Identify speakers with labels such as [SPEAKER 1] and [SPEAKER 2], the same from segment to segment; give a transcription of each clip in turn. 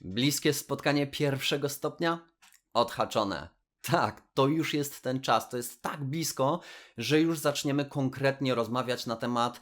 [SPEAKER 1] Bliskie spotkanie pierwszego stopnia? Odhaczone. Tak, to już jest ten czas. To jest tak blisko, że już zaczniemy konkretnie rozmawiać na temat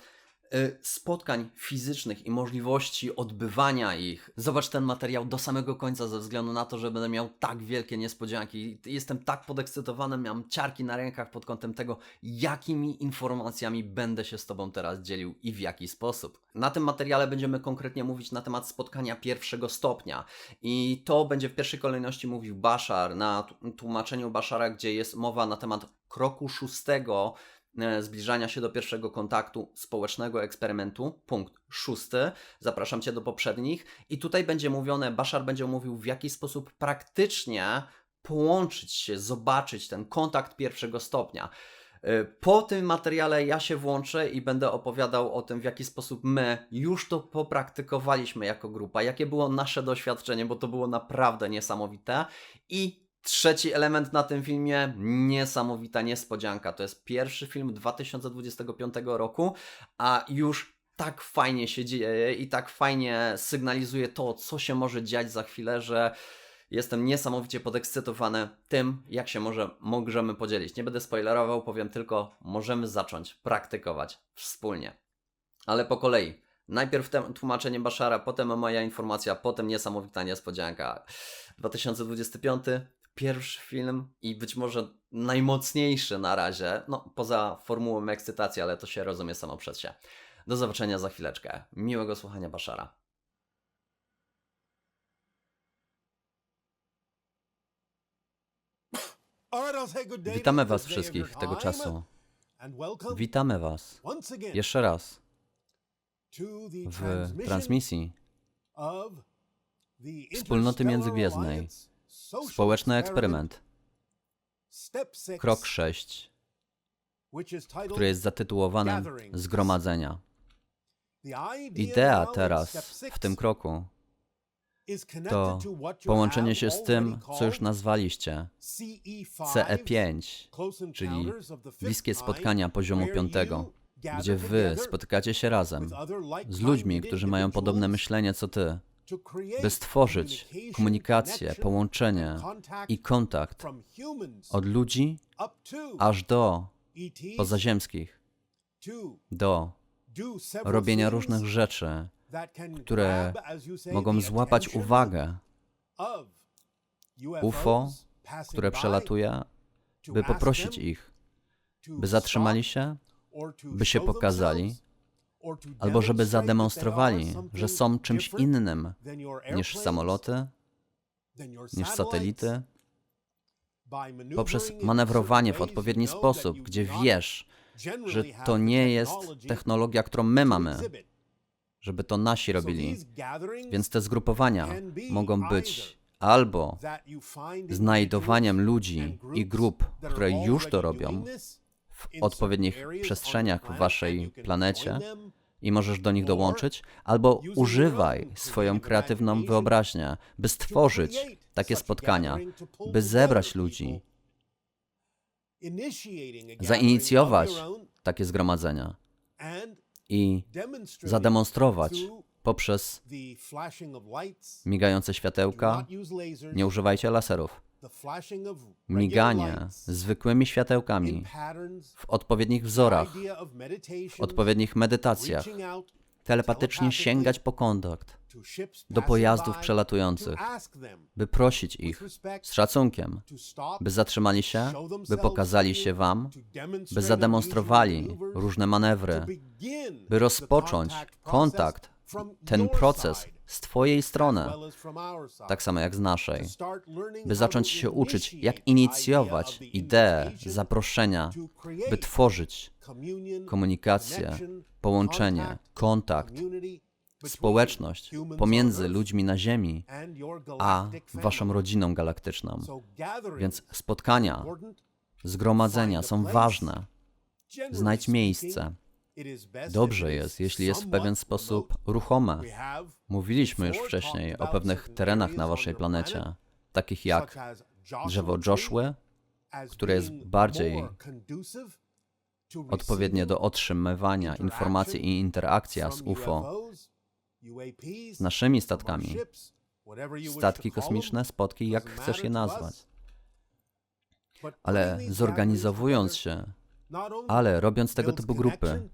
[SPEAKER 1] spotkań fizycznych i możliwości odbywania ich. Zobacz ten materiał do samego końca, ze względu na to, że będę miał tak wielkie niespodzianki. Jestem tak podekscytowany, mam ciarki na rękach pod kątem tego, jakimi informacjami będę się z Tobą teraz dzielił i w jaki sposób. Na tym materiale będziemy konkretnie mówić na temat spotkania pierwszego stopnia. I to będzie w pierwszej kolejności mówił Bashar na tłumaczeniu Bashara, gdzie jest mowa na temat kroku szóstego zbliżania się do pierwszego kontaktu społecznego eksperymentu. Punkt szósty. Zapraszam Cię do poprzednich. I tutaj będzie mówione, Bashar będzie mówił, w jaki sposób praktycznie połączyć się, zobaczyć ten kontakt pierwszego stopnia. E, Po tym materiale ja się włączę i będę opowiadał o tym, w jaki sposób my już to popraktykowaliśmy jako grupa, jakie było nasze doświadczenie, bo to było naprawdę niesamowite. I trzeci element na tym filmie, niesamowita niespodzianka. To jest pierwszy film 2025 roku, a już tak fajnie się dzieje i tak fajnie sygnalizuje to, co się może dziać za chwilę, że Jestem niesamowicie podekscytowany tym, jak się może możemy podzielić. Nie będę spoilerował, powiem tylko, możemy zacząć praktykować wspólnie. Ale po kolei. Najpierw tłumaczenie Bashara, potem moja informacja, potem niesamowita niespodzianka. 2025, pierwszy film i być może najmocniejszy na razie, no poza formułą ekscytacji, ale to się rozumie samo przez się. Do zobaczenia za chwileczkę. Miłego słuchania Bashara. Witamy Was wszystkich tego czasu. Witamy Was jeszcze raz w transmisji Wspólnoty Międzygwiezdnej. Społeczny eksperyment. Krok 6, który jest zatytułowany Zgromadzenia. Idea teraz w tym kroku to połączenie się z tym, co już nazwaliście CE5, czyli bliskie spotkania poziomu piątego, gdzie wy spotykacie się razem z ludźmi, którzy mają podobne myślenie co ty, by stworzyć komunikację, połączenie i kontakt od ludzi aż do pozaziemskich, do robienia różnych rzeczy, które mogą złapać uwagę UFO, które przelatuje, by poprosić ich, by zatrzymali się, by się pokazali, albo żeby zademonstrowali, że są czymś innym niż samoloty, niż satelity, poprzez manewrowanie w odpowiedni sposób, gdzie wiesz, że to nie jest technologia, którą my mamy, żeby to nasi robili. Więc te zgrupowania mogą być albo znajdowaniem ludzi i grup, które już to robią w odpowiednich przestrzeniach w waszej planecie i możesz do nich dołączyć, albo używaj swoją kreatywną wyobraźnię, by stworzyć takie spotkania, by zebrać ludzi, zainicjować takie zgromadzenia i zademonstrować poprzez migające światełka, nie używajcie laserów, miganie zwykłymi światełkami w odpowiednich wzorach, w odpowiednich medytacjach, telepatycznie sięgać po kontakt do pojazdów przelatujących, by prosić ich z szacunkiem, by zatrzymali się, by pokazali się Wam, by zademonstrowali różne manewry, by rozpocząć kontakt, ten proces z Twojej strony, tak samo jak z naszej, by zacząć się uczyć, jak inicjować ideę zaproszenia, by tworzyć komunikację, połączenie, kontakt, społeczność pomiędzy ludźmi na Ziemi a Waszą rodziną galaktyczną. Więc spotkania, zgromadzenia są ważne. Znajdź miejsce. Dobrze jest, jeśli jest w pewien sposób ruchome. Mówiliśmy już wcześniej o pewnych terenach na Waszej planecie, takich jak drzewo Joshua, które jest bardziej odpowiednie do otrzymywania informacji i interakcja z UFO, z naszymi statkami statki kosmiczne, spotki, jak chcesz je nazwać. Ale zorganizowując się, ale robiąc tego typu grupy,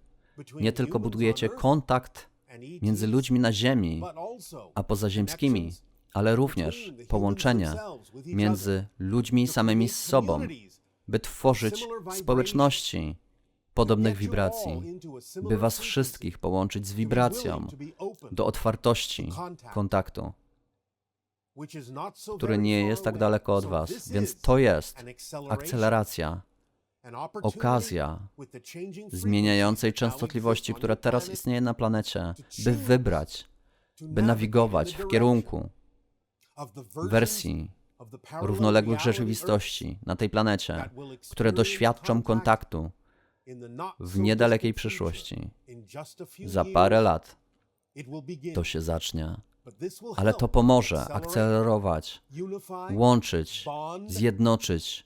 [SPEAKER 1] nie tylko budujecie kontakt między ludźmi na Ziemi, a pozaziemskimi, ale również połączenie między ludźmi samymi z sobą, by tworzyć społeczności podobnych wibracji, by Was wszystkich połączyć z wibracją do otwartości kontaktu, który nie jest tak daleko od Was. Więc to jest akceleracja, okazja zmieniającej częstotliwości, która teraz istnieje na planecie, by wybrać, by nawigować w kierunku wersji równoległych rzeczywistości na tej planecie, które doświadczą kontaktu w niedalekiej przyszłości. Za parę lat to się zacznie. Ale to pomoże akcelerować, łączyć, zjednoczyć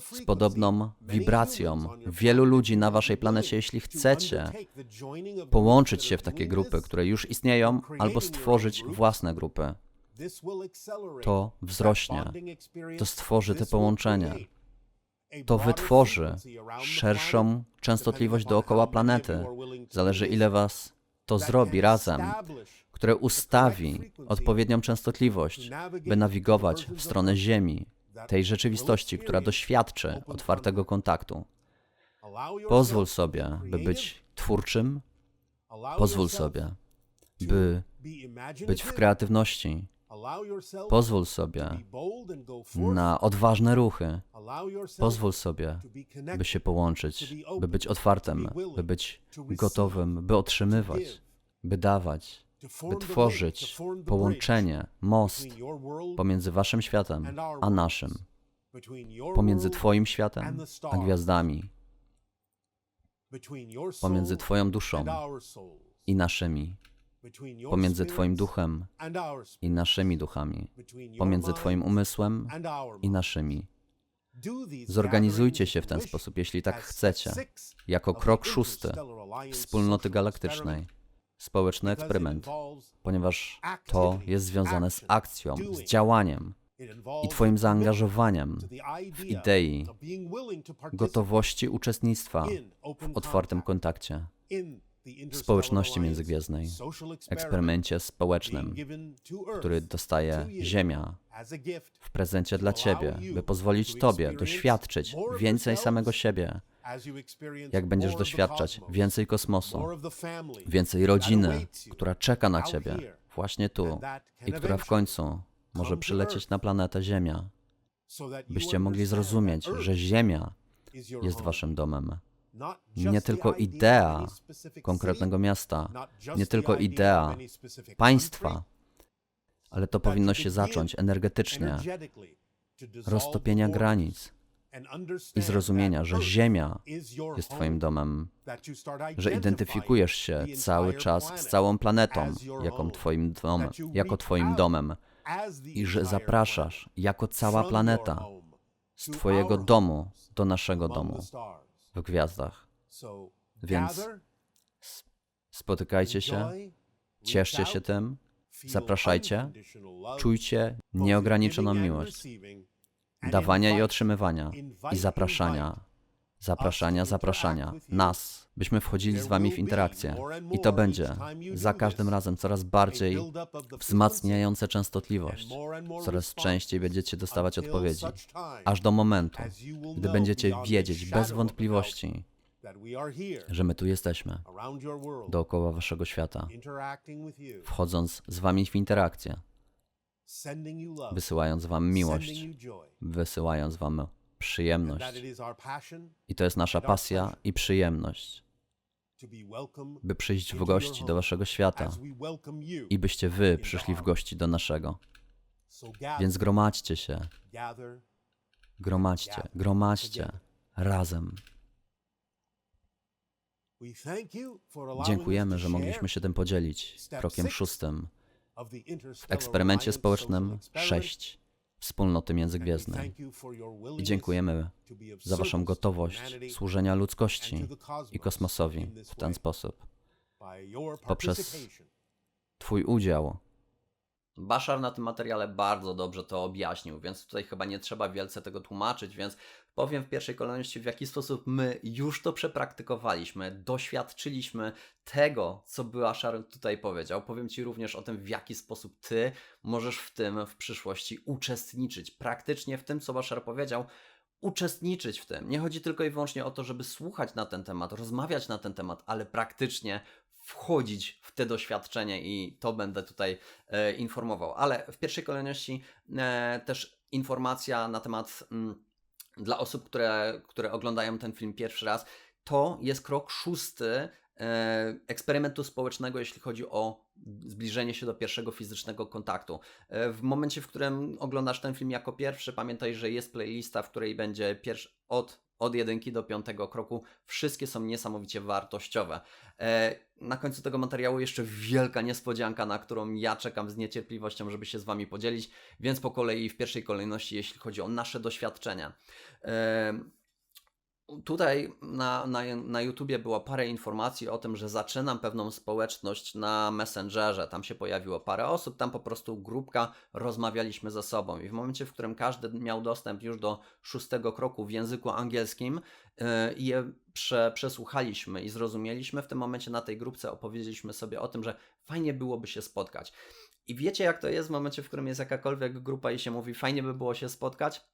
[SPEAKER 1] z podobną wibracją wielu ludzi na waszej planecie, jeśli chcecie połączyć się w takie grupy, które już istnieją, albo stworzyć własne grupy. To wzrośnie, to stworzy te połączenia, to wytworzy szerszą częstotliwość dookoła planety. Zależy, ile was to zrobi razem, które ustawi odpowiednią częstotliwość, by nawigować w stronę Ziemi, tej rzeczywistości, która doświadczy otwartego kontaktu. Pozwól sobie, by być twórczym, pozwól sobie, by być w kreatywności. Pozwól sobie na odważne ruchy. Pozwól sobie, by się połączyć, by być otwartym, by być gotowym, by otrzymywać, by dawać, by tworzyć połączenie, most pomiędzy Waszym światem a naszym, pomiędzy Twoim światem a gwiazdami, pomiędzy Twoją duszą i naszymi, pomiędzy Twoim duchem i naszymi duchami, pomiędzy Twoim umysłem i naszymi. Zorganizujcie się w ten sposób, jeśli tak chcecie, jako krok szósty wspólnoty galaktycznej, społeczny eksperyment, ponieważ to jest związane z akcją, z działaniem i Twoim zaangażowaniem w idei gotowości uczestnictwa w otwartym kontakcie, społeczności międzygwiezdnej, eksperymencie społecznym, który dostaje Ziemia w prezencie dla Ciebie, by pozwolić Tobie doświadczyć więcej samego siebie, jak będziesz doświadczać więcej kosmosu, więcej rodziny, która czeka na Ciebie właśnie tu i która w końcu może przylecieć na planetę Ziemia, byście mogli zrozumieć, że Ziemia jest Waszym domem. Nie tylko idea konkretnego miasta, nie tylko idea państwa, ale to powinno się zacząć energetycznie, roztopienia granic i zrozumienia, że Ziemia jest Twoim domem, że identyfikujesz się cały czas z całą planetą jako Twoim domem, jako Twoim domem i że zapraszasz jako cała planeta z Twojego domu do naszego domu w gwiazdach. Więc spotykajcie się, cieszcie się tym, zapraszajcie, czujcie nieograniczoną miłość, dawania i otrzymywania i zapraszania, zapraszania, zapraszania. nas, byśmy wchodzili z Wami w interakcję. I to będzie za każdym razem coraz bardziej wzmacniające częstotliwość. Coraz częściej będziecie dostawać odpowiedzi, aż do momentu, gdy będziecie wiedzieć bez wątpliwości, że my tu jesteśmy, dookoła Waszego świata, wchodząc z Wami w interakcję, wysyłając Wam miłość, wysyłając Wam przyjemność. I to jest nasza pasja i przyjemność, by przyjść w gości do Waszego świata i byście Wy przyszli w gości do naszego. Więc gromadźcie się, gromadźcie, gromadźcie razem. Dziękujemy, że mogliśmy się tym podzielić krokiem szóstym w eksperymencie społecznym 6 wspólnoty międzygwiezdnej. I dziękujemy za Waszą gotowość służenia ludzkości i kosmosowi w ten sposób, poprzez Twój udział Bashar na tym materiale bardzo dobrze to objaśnił, więc tutaj chyba nie trzeba wielce tego tłumaczyć, więc powiem w pierwszej kolejności, w jaki sposób my już to przepraktykowaliśmy, doświadczyliśmy tego, co Bashar tutaj powiedział. Powiem Ci również o tym, w jaki sposób Ty możesz w tym w przyszłości uczestniczyć, praktycznie w tym, co Bashar powiedział, uczestniczyć w tym. Nie chodzi tylko i wyłącznie o to, żeby słuchać na ten temat, rozmawiać na ten temat, ale praktycznie wchodzić w te doświadczenie i to będę tutaj e, informował. Ale w pierwszej kolejności e, też informacja na temat mm, dla osób, które, które oglądają ten film pierwszy raz. To jest krok szósty e, eksperymentu społecznego, jeśli chodzi o zbliżenie się do pierwszego fizycznego kontaktu. E, w momencie, w którym oglądasz ten film jako pierwszy, pamiętaj, że jest playlista, w której będzie pierwszy od od jedynki do piątego kroku. Wszystkie są niesamowicie wartościowe. E, na końcu tego materiału jeszcze wielka niespodzianka, na którą ja czekam z niecierpliwością, żeby się z Wami podzielić, więc po kolei w pierwszej kolejności, jeśli chodzi o nasze doświadczenia. Tutaj na, na, na YouTubie było parę informacji o tym, że zaczynam pewną społeczność na Messengerze. Tam się pojawiło parę osób, tam po prostu grupka, rozmawialiśmy ze sobą. I w momencie, w którym każdy miał dostęp już do szóstego kroku w języku angielskim yy, i je prze, przesłuchaliśmy i zrozumieliśmy, w tym momencie na tej grupce opowiedzieliśmy sobie o tym, że fajnie byłoby się spotkać. I wiecie, jak to jest w momencie, w którym jest jakakolwiek grupa i się mówi, fajnie by było się spotkać?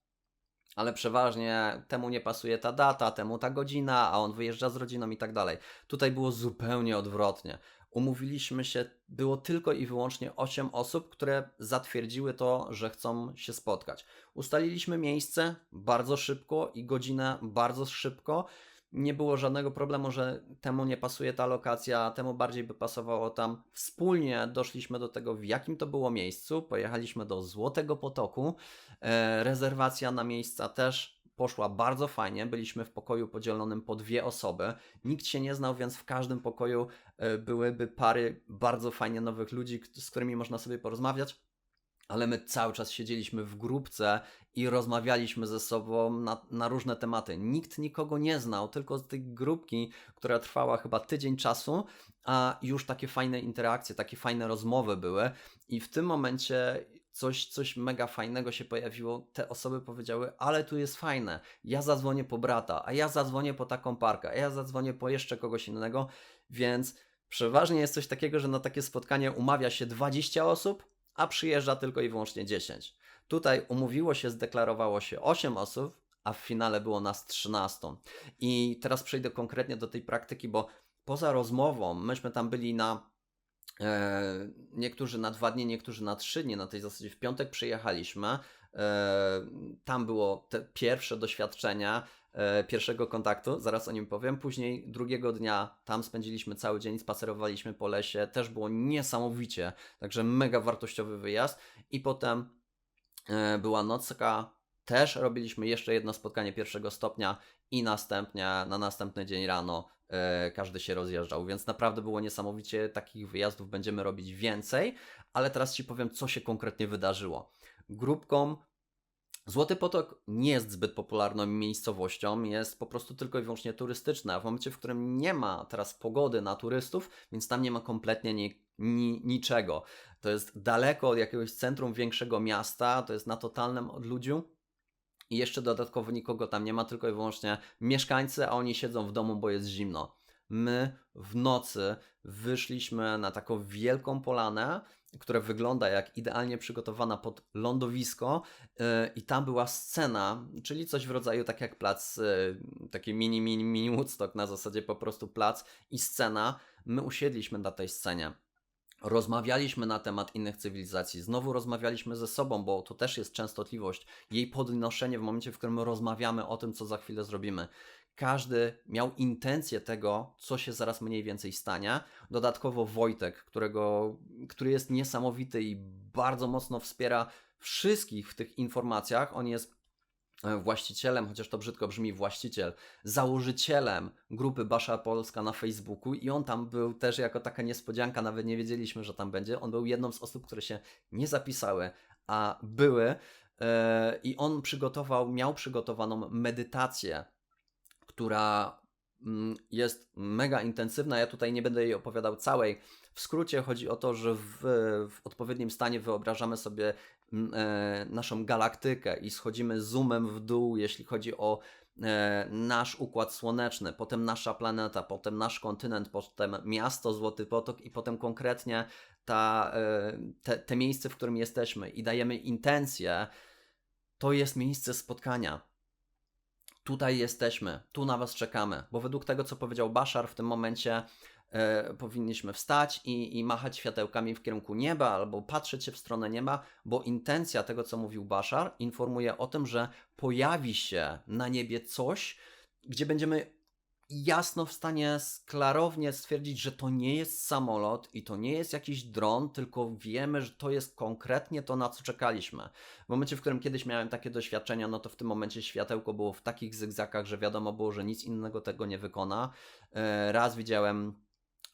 [SPEAKER 1] Ale przeważnie temu nie pasuje ta data, temu ta godzina, a on wyjeżdża z rodziną i tak dalej. Tutaj było zupełnie odwrotnie. Umówiliśmy się, było tylko i wyłącznie 8 osób, które zatwierdziły to, że chcą się spotkać. Ustaliliśmy miejsce bardzo szybko i godzinę bardzo szybko nie było żadnego problemu, że temu nie pasuje ta lokacja, temu bardziej by pasowało tam. Wspólnie doszliśmy do tego, w jakim to było miejscu. Pojechaliśmy do Złotego Potoku. E, rezerwacja na miejsca też poszła bardzo fajnie. Byliśmy w pokoju podzielonym po dwie osoby. Nikt się nie znał, więc w każdym pokoju e, byłyby pary bardzo fajnie nowych ludzi, z którymi można sobie porozmawiać ale my cały czas siedzieliśmy w grupce i rozmawialiśmy ze sobą na, na, różne tematy. Nikt nikogo nie znał, tylko z tej grupki, która trwała chyba tydzień czasu, a już takie fajne interakcje, takie fajne rozmowy były. I w tym momencie coś, coś mega fajnego się pojawiło. Te osoby powiedziały, ale tu jest fajne. Ja zadzwonię po brata, a ja zadzwonię po taką parkę, a ja zadzwonię po jeszcze kogoś innego. Więc przeważnie jest coś takiego, że na takie spotkanie umawia się 20 osób a przyjeżdża tylko i wyłącznie 10. Tutaj umówiło się, zdeklarowało się 8 osób, a w finale było nas 13. I teraz przejdę konkretnie do tej praktyki, bo poza rozmową, myśmy tam byli na e, niektórzy na dwa dni, niektórzy na trzy dni. Na tej zasadzie w piątek przyjechaliśmy. E, tam było te pierwsze doświadczenia pierwszego kontaktu, zaraz o nim powiem. Później drugiego dnia tam spędziliśmy cały dzień, spacerowaliśmy po lesie, też było niesamowicie, także mega wartościowy wyjazd. I potem e, była nocka, też robiliśmy jeszcze jedno spotkanie pierwszego stopnia i następnie na następny dzień rano e, każdy się rozjeżdżał, więc naprawdę było niesamowicie. Takich wyjazdów będziemy robić więcej, ale teraz Ci powiem, co się konkretnie wydarzyło. Grupką Złoty Potok nie jest zbyt popularną miejscowością, jest po prostu tylko i wyłącznie turystyczna. W momencie, w którym nie ma teraz pogody na turystów, więc tam nie ma kompletnie ni, ni, niczego. To jest daleko od jakiegoś centrum większego miasta, to jest na totalnym odludziu. I jeszcze dodatkowo nikogo tam nie ma, tylko i wyłącznie mieszkańcy, a oni siedzą w domu, bo jest zimno. My w nocy wyszliśmy na taką wielką polanę, która wygląda jak idealnie przygotowana pod lądowisko yy, i tam była scena, czyli coś w rodzaju tak jak plac, yy, taki mini, mini, mini Woodstock, na zasadzie po prostu plac i scena. My usiedliśmy na tej scenie. Rozmawialiśmy na temat innych cywilizacji, znowu rozmawialiśmy ze sobą, bo to też jest częstotliwość, jej podnoszenie w momencie, w którym rozmawiamy o tym, co za chwilę zrobimy każdy miał intencję tego, co się zaraz mniej więcej stanie. Dodatkowo Wojtek, którego, który jest niesamowity i bardzo mocno wspiera wszystkich w tych informacjach. On jest e, właścicielem, chociaż to brzydko brzmi, właściciel, założycielem grupy Basza Polska na Facebooku i on tam był też jako taka niespodzianka, nawet nie wiedzieliśmy, że tam będzie. On był jedną z osób, które się nie zapisały, a były. Yy, I on przygotował, miał przygotowaną medytację która mm, jest mega intensywna. Ja tutaj nie będę jej opowiadał całej, W skrócie chodzi o to, że w, w odpowiednim stanie wyobrażamy sobie mm, e, naszą galaktykę i schodzimy zoomem w dół, jeśli chodzi o e, nasz układ słoneczny, potem nasza planeta, potem nasz kontynent, potem miasto Złoty Potok i potem konkretnie ta, e, te, te miejsce, w którym jesteśmy i dajemy intencję, to jest miejsce spotkania. Tutaj jesteśmy, tu na Was czekamy, bo według tego, co powiedział Bashar, w tym momencie e, powinniśmy wstać i, i machać światełkami w kierunku nieba albo patrzeć się w stronę nieba, bo intencja tego, co mówił Bashar, informuje o tym, że pojawi się na niebie coś, gdzie będziemy jasno w stanie klarownie stwierdzić, że to nie jest samolot i to nie jest jakiś dron, tylko wiemy, że to jest konkretnie to, na co czekaliśmy. W momencie, w którym kiedyś miałem takie doświadczenia, no to w tym momencie światełko było w takich zygzakach, że wiadomo było, że nic innego tego nie wykona. E, raz widziałem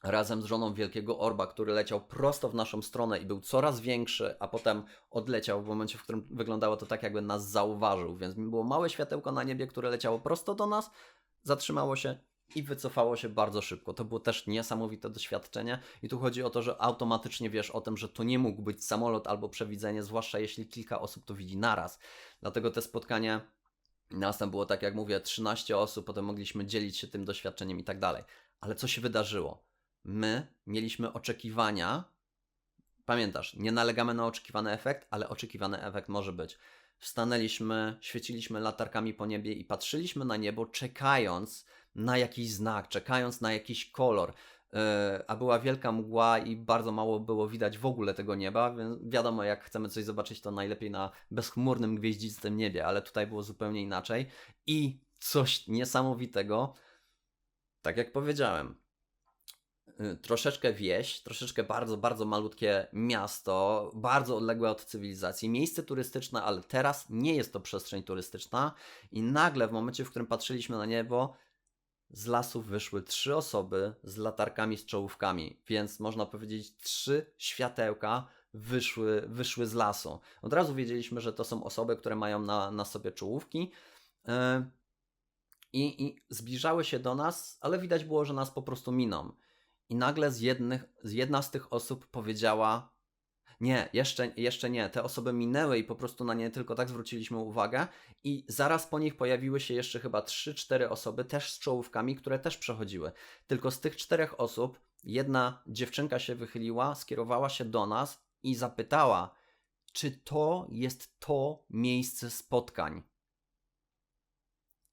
[SPEAKER 1] razem z żoną wielkiego orba, który leciał prosto w naszą stronę i był coraz większy, a potem odleciał w momencie, w którym wyglądało to tak, jakby nas zauważył. Więc było małe światełko na niebie, które leciało prosto do nas, zatrzymało się i wycofało się bardzo szybko. To było też niesamowite doświadczenie i tu chodzi o to, że automatycznie wiesz o tym, że to nie mógł być samolot albo przewidzenie, zwłaszcza jeśli kilka osób to widzi naraz. Dlatego te spotkanie nas tam było tak jak mówię, 13 osób, potem mogliśmy dzielić się tym doświadczeniem i tak dalej. Ale co się wydarzyło? My mieliśmy oczekiwania. Pamiętasz, nie nalegamy na oczekiwany efekt, ale oczekiwany efekt może być. Wstanęliśmy, świeciliśmy latarkami po niebie i patrzyliśmy na niebo, czekając na jakiś znak, czekając na jakiś kolor. E, a była wielka mgła i bardzo mało było widać w ogóle tego nieba, więc wiadomo, jak chcemy coś zobaczyć, to najlepiej na bezchmurnym, gwieździstym niebie, ale tutaj było zupełnie inaczej. I coś niesamowitego, tak jak powiedziałem, Y, troszeczkę wieś, troszeczkę bardzo, bardzo malutkie miasto, bardzo odległe od cywilizacji, miejsce turystyczne, ale teraz nie jest to przestrzeń turystyczna i nagle w momencie, w którym patrzyliśmy na niebo, z lasów wyszły trzy osoby z latarkami, z czołówkami, więc można powiedzieć trzy światełka wyszły, wyszły z lasu. Od razu wiedzieliśmy, że to są osoby, które mają na, na sobie czołówki. Yy, i, I zbliżały się do nas, ale widać było, że nas po prostu miną. I nagle z, jednych, z jedna z tych osób powiedziała: Nie, jeszcze, jeszcze nie. Te osoby minęły i po prostu na nie tylko tak zwróciliśmy uwagę. I zaraz po nich pojawiły się jeszcze chyba 3-4 osoby, też z czołówkami, które też przechodziły. Tylko z tych czterech osób jedna dziewczynka się wychyliła, skierowała się do nas i zapytała, czy to jest to miejsce spotkań.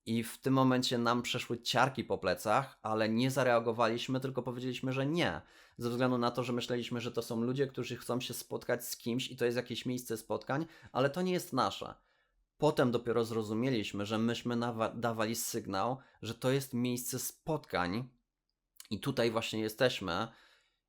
[SPEAKER 1] I w tym momencie nam przeszły ciarki po plecach, ale nie zareagowaliśmy, tylko powiedzieliśmy, że nie. Ze względu na to, że myśleliśmy, że to są ludzie, którzy chcą się spotkać z kimś i to jest jakieś miejsce spotkań, ale to nie jest nasze. Potem dopiero zrozumieliśmy, że myśmy dawali sygnał, że to jest miejsce spotkań i tutaj właśnie jesteśmy.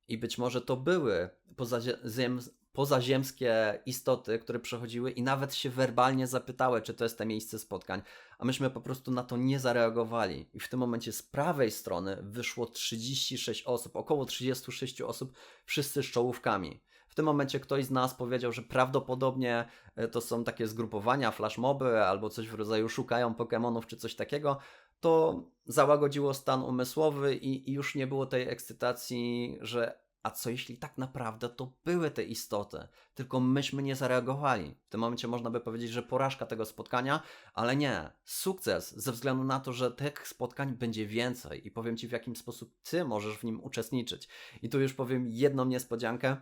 [SPEAKER 1] I być może to były pozaziem, pozaziemskie istoty, które przechodziły i nawet się werbalnie zapytały, czy to jest to miejsce spotkań, a myśmy po prostu na to nie zareagowali. I w tym momencie z prawej strony wyszło 36 osób, około 36 osób, wszyscy z czołówkami. W tym momencie ktoś z nas powiedział, że prawdopodobnie e, to są takie zgrupowania, flashmoby albo coś w rodzaju szukają Pokémonów czy coś takiego. To załagodziło stan umysłowy i, i już nie było tej ekscytacji, że a co jeśli tak naprawdę to były te istoty, tylko myśmy nie zareagowali? W tym momencie można by powiedzieć, że porażka tego spotkania, ale nie, sukces ze względu na to, że tych spotkań będzie więcej i powiem Ci w jaki sposób Ty możesz w nim uczestniczyć. I tu już powiem jedną niespodziankę,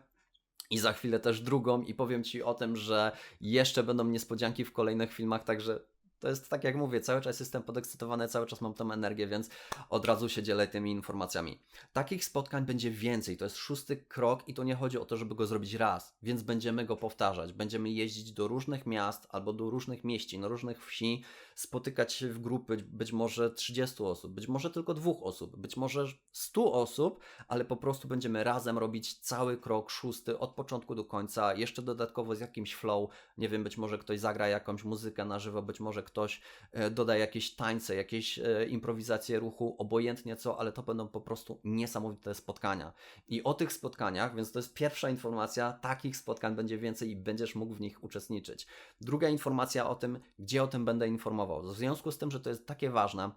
[SPEAKER 1] i za chwilę też drugą, i powiem Ci o tym, że jeszcze będą niespodzianki w kolejnych filmach, także to jest tak jak mówię, cały czas jestem podekscytowany, cały czas mam tą energię, więc od razu się dzielę tymi informacjami. Takich spotkań będzie więcej, to jest szósty krok i to nie chodzi o to, żeby go zrobić raz, więc będziemy go powtarzać. Będziemy jeździć do różnych miast albo do różnych mieścin, różnych wsi, spotykać się w grupy, być może 30 osób, być może tylko dwóch osób, być może 100 osób, ale po prostu będziemy razem robić cały krok szósty od początku do końca, jeszcze dodatkowo z jakimś flow, nie wiem, być może ktoś zagra jakąś muzykę na żywo, być może ktoś e, doda jakieś tańce, jakieś e, improwizacje ruchu, obojętnie co, ale to będą po prostu niesamowite spotkania. I o tych spotkaniach, więc to jest pierwsza informacja, takich spotkań będzie więcej i będziesz mógł w nich uczestniczyć. Druga informacja o tym, gdzie o tym będę informował. W związku z tym, że to jest takie ważne,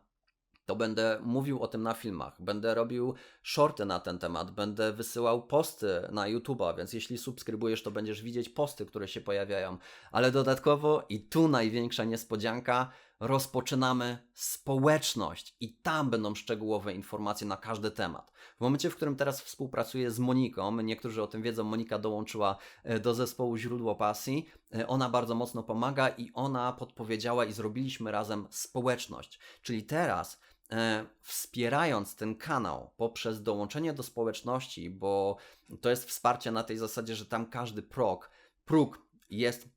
[SPEAKER 1] to będę mówił o tym na filmach, będę robił shorty na ten temat, będę wysyłał posty na YouTube'a, więc jeśli subskrybujesz, to będziesz widzieć posty, które się pojawiają. Ale dodatkowo, i tu największa niespodzianka, rozpoczynamy społeczność i tam będą szczegółowe informacje na każdy temat. W momencie, w którym teraz współpracuję z Moniką, niektórzy o tym wiedzą, Monika dołączyła e, do zespołu Źródło Pasji, e, ona bardzo mocno pomaga i ona podpowiedziała i zrobiliśmy razem społeczność. Czyli teraz e, wspierając ten kanał poprzez dołączenie do społeczności, bo to jest wsparcie na tej zasadzie, że tam każdy próg, próg jest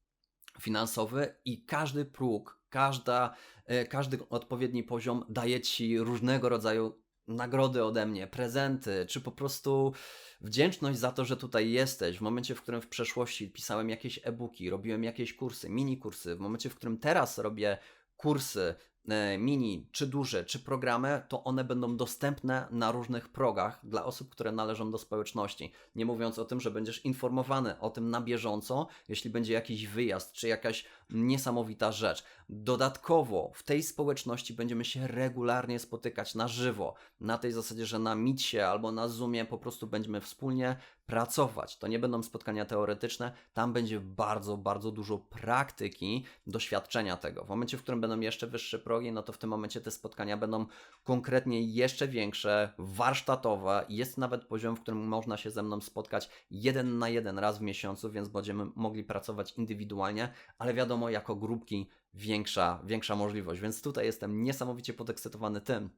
[SPEAKER 1] finansowy i każdy próg, każda, e, każdy odpowiedni poziom daje ci różnego rodzaju nagrody ode mnie, prezenty, czy po prostu wdzięczność za to, że tutaj jesteś. W momencie, w którym w przeszłości pisałem jakieś e-booki, robiłem jakieś kursy, mini kursy, w momencie, w którym teraz robię kursy mini, czy duże, czy programy, to one będą dostępne na różnych progach dla osób, które należą do społeczności. Nie mówiąc o tym, że będziesz informowany o tym na bieżąco, jeśli będzie jakiś wyjazd, czy jakaś niesamowita rzecz. Dodatkowo w tej społeczności będziemy się regularnie spotykać na żywo, na tej zasadzie, że na Meetsie albo na Zoomie po prostu będziemy wspólnie pracować. To nie będą spotkania teoretyczne, tam będzie bardzo, bardzo dużo praktyki, doświadczenia tego. W momencie, w którym będą jeszcze wyższe progi, no to w tym momencie te spotkania będą konkretnie jeszcze większe, warsztatowe. Jest nawet poziom, w którym można się ze mną spotkać jeden na jeden raz w miesiącu, więc będziemy mogli pracować indywidualnie, ale wiadomo, jako grupki większa, większa możliwość. Więc tutaj jestem niesamowicie podekscytowany tym,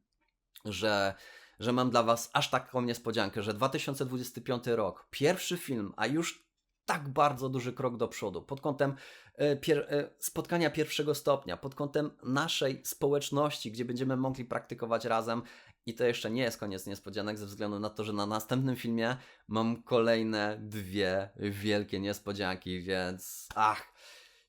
[SPEAKER 1] że że mam dla Was aż taką niespodziankę, że 2025 rok, pierwszy film, a już tak bardzo duży krok do przodu pod kątem e, pier, e, spotkania pierwszego stopnia, pod kątem naszej społeczności, gdzie będziemy mogli praktykować razem. I to jeszcze nie jest koniec niespodzianek, ze względu na to, że na następnym filmie mam kolejne dwie wielkie niespodzianki, więc ach,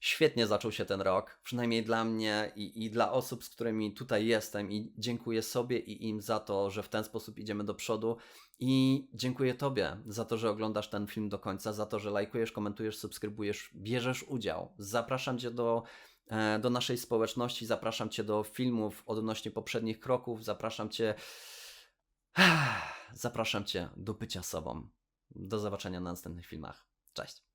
[SPEAKER 1] świetnie zaczął się ten rok, przynajmniej dla mnie i, i dla osób, z którymi tutaj jestem i dziękuję sobie i im za to, że w ten sposób idziemy do przodu i dziękuję Tobie za to, że oglądasz ten film do końca, za to, że lajkujesz, komentujesz, subskrybujesz, bierzesz udział. Zapraszam Cię do e, do naszej społeczności, zapraszam Cię do filmów odnośnie poprzednich kroków, zapraszam Cię zapraszam Cię do bycia sobą. Do zobaczenia na następnych filmach. Cześć.